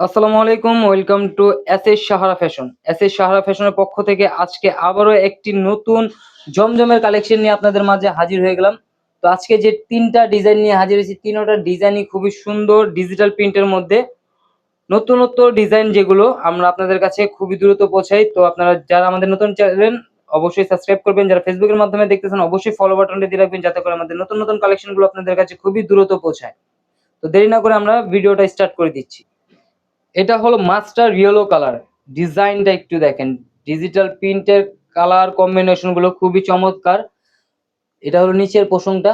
আসসালামু আলাইকুম, welcome to S S Sahara fashion. S S Sahara ফ্যাশনের পক্ষ থেকে আজকে আবারও একটি নতুন জমজমের কালেকশন নিয়ে আপনাদের মাঝে হাজির হয়ে গেলাম। তো আজকে যে তিনটা ডিজাইন নিয়ে হাজির হয়েছি, তিনটা ডিজাইনই খুবই সুন্দর ডিজিটাল প্রিন্টের মধ্যে। নতুনত্ব ডিজাইন যেগুলো আমরা আপনাদের কাছে খুবই দ্রুত পৌঁছাই। তো আপনারা যারা আমাদের নতুন চ্যানেল অবশ্যই সাবস্ক্রাইব করবেন। যারা ফেসবুকের মাধ্যমে দেখতেছেন, অবশ্যই ফলো বাটনটা দিয়ে রাখবেন যাতে করে আমাদের নতুন নতুন কালেকশনগুলো আপনাদের কাছে খুবই দ্রুত পৌঁছায়। তো দেরি না করে আমরা ভিডিওটা স্টার্ট করে দিচ্ছি। এটা হলো মাস্টার ইয়েলো কালার ডিজাইনটা একটু দেখেন। ডিজিটাল প্রিন্টের কালার কম্বিনেশনগুলো খুবই চমৎকার। এটা হলো নিচের পোষণটা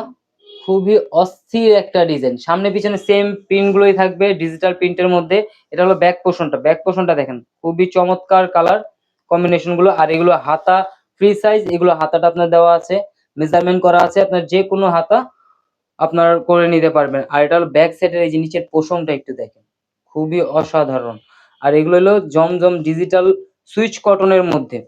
খুবই অস্থির একটা ডিজাইন সামনে পিছনে সেম প্রিন্ট গুলোই থাকবে ডিজিটাল প্রিন্টের মধ্যে। এটা হলো ব্যাক পোষণটা ব্যাক পোষণটা দেখেন। খুবই চমৎকার কালার কম্বিনেশনগুলো। আর এগুলো হাতা ফ্রি সাইজ এগুলো হাতাটা আপনার দেওয়া আছে। মেজারমেন্ট করা আছে। আপনার যে কোনো হাতা আপনার করে নিতে পারবেন। আর এটা হলো ব্যাক সাইডের এই যে নিচের পোষণটা একটু দেখেন। খুবই অসাধারণ। আর এগুলো হলো জমজম ডিজিটাল সুইচ কটনের মধ্যে।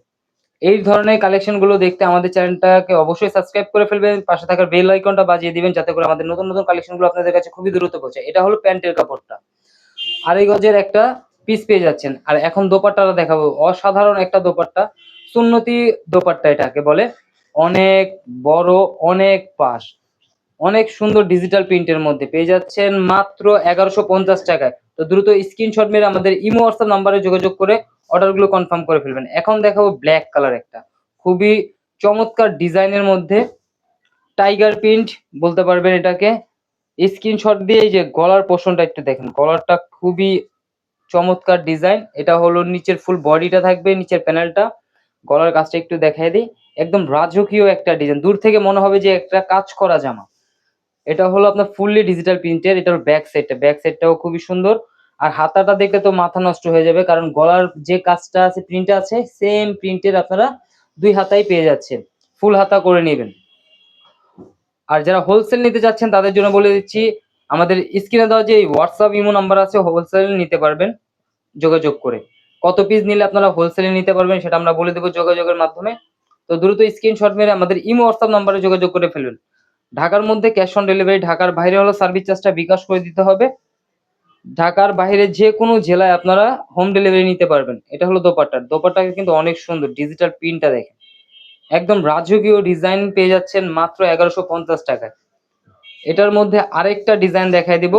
এই ধরনের কালেকশনগুলো দেখতে আমাদের চ্যানেলটাকে অবশ্যই সাবস্ক্রাইব করে ফেলবেন, পাশে থাকার বেল আইকনটা বাজিয়ে দিবেন, যাতে করে আমাদের নতুন নতুন কালেকশনগুলো আপনাদের কাছে খুবই দ্রুত পৌঁছায়। এটা হলো প্যান্টের কাপড়টা। আড়াই গজের একটা পিস পেয়ে যাচ্ছেন। আর এখন দোপাট্টাটা দেখাবো। অসাধারণ একটা দোপাট্টা। সুন্নতি দোপাট্টা এটাকে বলে। অনেক বড়, অনেক পাশ। অনেক সুন্দর ডিজিটাল প্রিন্টের মধ্যে পেয়ে যাচ্ছেন মাত্র এগারোশো পঞ্চাশ টাকায়। তো দ্রুত স্ক্রিনশট মেরে আমাদের ইমো হোয়াটসঅ্যাপ নাম্বারে যোগাযোগ করে অর্ডারগুলো কনফার্ম করে ফেলবেন। এখন দেখাবো ব্ল্যাক কালার একটা। খুবই চমৎকার ডিজাইনের মধ্যে টাইগার প্রিন্ট বলতে পারবেন এটাকে। স্ক্রিনশট দিয়ে এই যে গলার পোর্শনটা একটু দেখেন। গলারটা খুবই চমৎকার ডিজাইন এটা হলো নিচের ফুল বডিটা থাকবে, নিচের প্যানেলটা গলার কাজটা একটু দেখাই দিই। একদম রাজকীয় একটা ডিজাইন দূর থেকে মনে হবে যে একটা কাজ করা জামা। এটা হলো আপনার ফুললি ডিজিটাল প্রিন্টের এটা হলো ব্যাক সাইডটা ব্যাক সাইডটাও খুবই সুন্দর। আর হাতাটা দেখলে তো মাথা নষ্ট হয়ে যাবে, কারণ গলার যে কাজটা আছে প্রিন্ট আছে সেম প্রিন্টের আপনারা দুই হাতাই পেয়ে যাচ্ছেন। ফুল হাতা করে নেবেন। আর যারা হোলসেল নিতে চাচ্ছেন, তাদের জন্য বলে দিচ্ছি, আমাদের স্ক্রিনে দেওয়া যে হোয়াটসঅ্যাপ ইমো নাম্বার আছে হোলসেল নিতে পারবেন, যোগাযোগ করে। কত পিস নিলে আপনারা হোলসেলে নিতে পারবেন, সেটা আমরা বলে দেবো যোগাযোগের মাধ্যমে। তো দ্রুত স্ক্রিনশট মেরে আমাদের ইমো হোয়াটসঅ্যাপ নাম্বারে যোগাযোগ করে ফেলবেন ঢাকার মধ্যে ক্যাশ অন ডেলিভারি ঢাকার বাইরে হলো সার্ভিস চার্জটা বিকাশ করে দিতে হবে। ঢাকার বাইরে যে কোনো জেলায় আপনারা হোম ডেলিভারি নিতে পারবেন। এটা হলো দোপাট্টা দোপাট্টাকে কিন্তু অনেক সুন্দর ডিজিটাল প্রিন্টটা দেখেন। একদম রাজকীয় ডিজাইন পেয়ে যাচ্ছেন মাত্র এগারোশো পঞ্চাশ টাকায়। এটার মধ্যে আরেকটা ডিজাইন দেখাই দিব।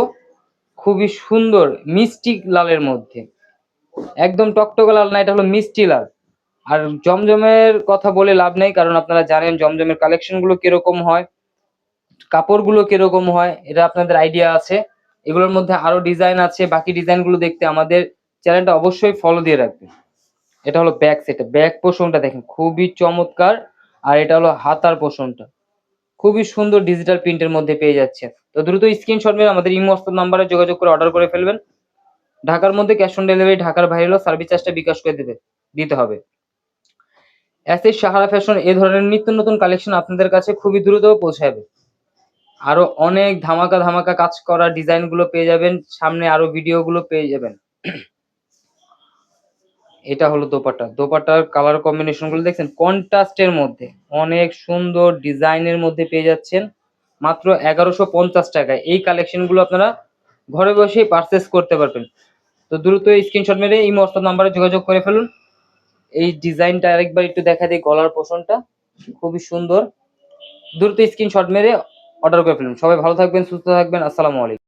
খুবই সুন্দর, মিষ্টি লালের মধ্যে। একদম টকটকে লাল না, এটা হলো মিষ্টি লাল। আর জমজমের কথা বলে লাভ নেই, কারণ আপনারা জানেন জমজমের কালেকশনগুলো কীরকম হয়। কাপড়গুলো কীরকম হয়, এটা আপনাদের আইডিয়া আছে। এগুলোর মধ্যে আরও ডিজাইন আছে, বাকি ডিজাইনগুলো দেখতে আমাদের চ্যানেলটা অবশ্যই ফলো দিয়ে রাখবেন। এটা হলো ব্যাক সেট ব্যাক পোষণটা দেখেন, খুবই চমৎকার। আর এটা হলো হাতার পোষণটা খুবই সুন্দর ডিজিটাল প্রিন্টের মধ্যে পেয়ে যাচ্ছে তো দ্রুত স্ক্রিনশট মেরে আমাদের ইমো নাম্বারে যোগাযোগ করে অর্ডার করে ফেলবেন। ঢাকার মধ্যে ক্যাশ অন ডেলিভারি ঢাকার বাইরে হলো সার্ভিস চার্জটা বিকাশ করে দেবে, দিতে হবে। এস সাহারা ফ্যাশন এই ধরনের নিত্য নতুন কালেকশন আপনাদের কাছে খুবই দ্রুত পৌঁছাবে। আরও অনেক ধামাকা ধামাকা কাজ করা ডিজাইনগুলো পেয়ে যাবেন, সামনে আরও ভিডিও গুলো পেয়ে যাবেন। এটা হলো দোপাট্টা। দোপাট্টার কালার কম্বিনেশনগুলো দেখছেন? কন্ট্রাস্টের মধ্যে। অনেক সুন্দর ডিজাইনের মধ্যে পেয়ে যাচ্ছেন। মাত্র এগারোশো পঞ্চাশ টাকায়। এই কালেকশনগুলো আপনারা ঘরে বসেই পারচেস করতে পারবেন। তো দ্রুত স্ক্রিনশট মেরে এই হোয়াটসঅ্যাপ নাম্বারে যোগাযোগ করে ফেলুন। এই ডিজাইনটা আরেকবার একটু দেখা দিই, গলার পোষণটা। খুবই সুন্দর। দ্রুত স্ক্রিনশট মেরে অর্ডার করে ফেলুন। সবাই ভালো থাকবেন সুস্থ থাকবেন। আসসালামু আলাইকুম।